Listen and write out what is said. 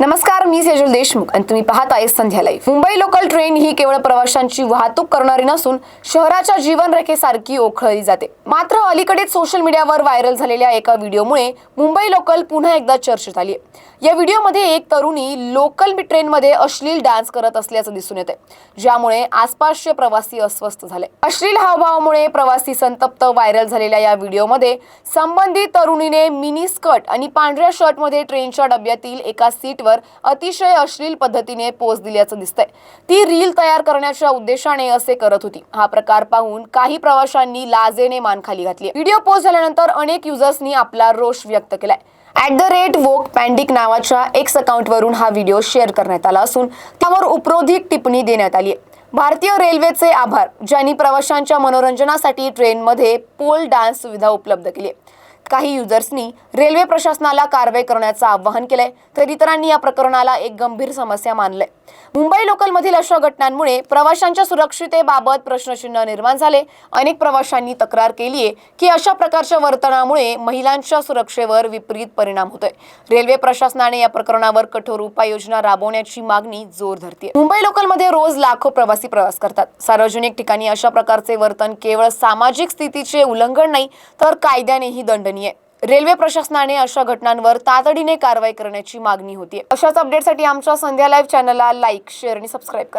नमस्कार मी सेजल देशमुख आणि तुम्ही पाहताय Sandhya live Mumbai local train ही केवळ प्रवाशांची वाहतूक करणारी नसून शहराच्या जीवनरेखेसारखी ओळखली जाते. मात्र अलीकडेच सोशल मीडियावर व्हायरल झालेल्या एका व्हिडिओमुळे मुंबई लोकल पुन्हा एकदा चर्चेत आली आहे या व्हिडिओमध्ये एक तरुणी लोकल ट्रेनमध्ये अश्लील डान्स करत असल्याचं दिसून येते ज्यामुळे आसपासचे प्रवासी अस्वस्थ झाले. अश्लील हावभावामुळे प्रवासी संतप्त व्हायरल झालेल्या या व्हिडिओमध्ये संबंधित तरुणीने मिनी स्कर्ट आणि पांढऱ्या शर्टमध्ये ट्रेनच्या डब्यातील एका सीटवर अतिशय अश्लील पद्धतीने पोस्ट दिल्याचं दिसतंय. ती रील तयार करण्याच्या उद्देशाने असे करत होती. हा प्रकार पाहून काही प्रवाशांनी लाजेने मान खाली घातली. व्हिडिओ पोस्ट झाल्यानंतर अनेक युजर्सनी आपला रोष व्यक्त केलाय. ऍट द रेट वोक पॅन्डिक नावाच्या एक्स अकाउंटवरून हा व्हिडिओ शेअर करण्यात आला असून त्यावर उपरोधिक टिप्पणी देण्यात आली आहे भारतीय रेल्वेचे आभार ज्यांनी प्रवाशांच्या मनोरंजनासाठी ट्रेनमध्ये पोल डान्स सुविधा उपलब्ध केली आहे. काही युजर्सनी रेल्वे प्रशासनाला कारवाई करण्याचं आवाहन केलंय. तर इतरांनी या प्रकरणाला एक गंभीर समस्या मानलंय. मुंबई लोकलमधील अशा घटनांमुळे प्रवाशांच्या सुरक्षितेबाबत प्रश्नचिन्ह निर्माण झाले. अनेक प्रवाशांनी तक्रार केली आहे की अशा प्रकारच्या वर्तनामुळे महिलांच्या सुरक्षेवर विपरीत परिणाम होतोय. रेल्वे प्रशासनाने या प्रकरणावर कठोर उपाययोजना राबवण्याची मागणी जोर धरते मुंबई लोकलमध्ये रोज लाखो प्रवासी प्रवास करतात. सार्वजनिक ठिकाणी अशा प्रकारचे वर्तन केवळ सामाजिक स्थितीचे उल्लंघन नाही तर कायद्यानेही दंडनीय आहे. रेल्वे प्रशासनाने अशा घटनांवर तातडीने कारवाई करण्याची मागणी होती अशाच अपडेटसाठी आमच्या संध्या लाईव्ह चॅनलला लाईक शेअर आणि सबस्क्राईब करा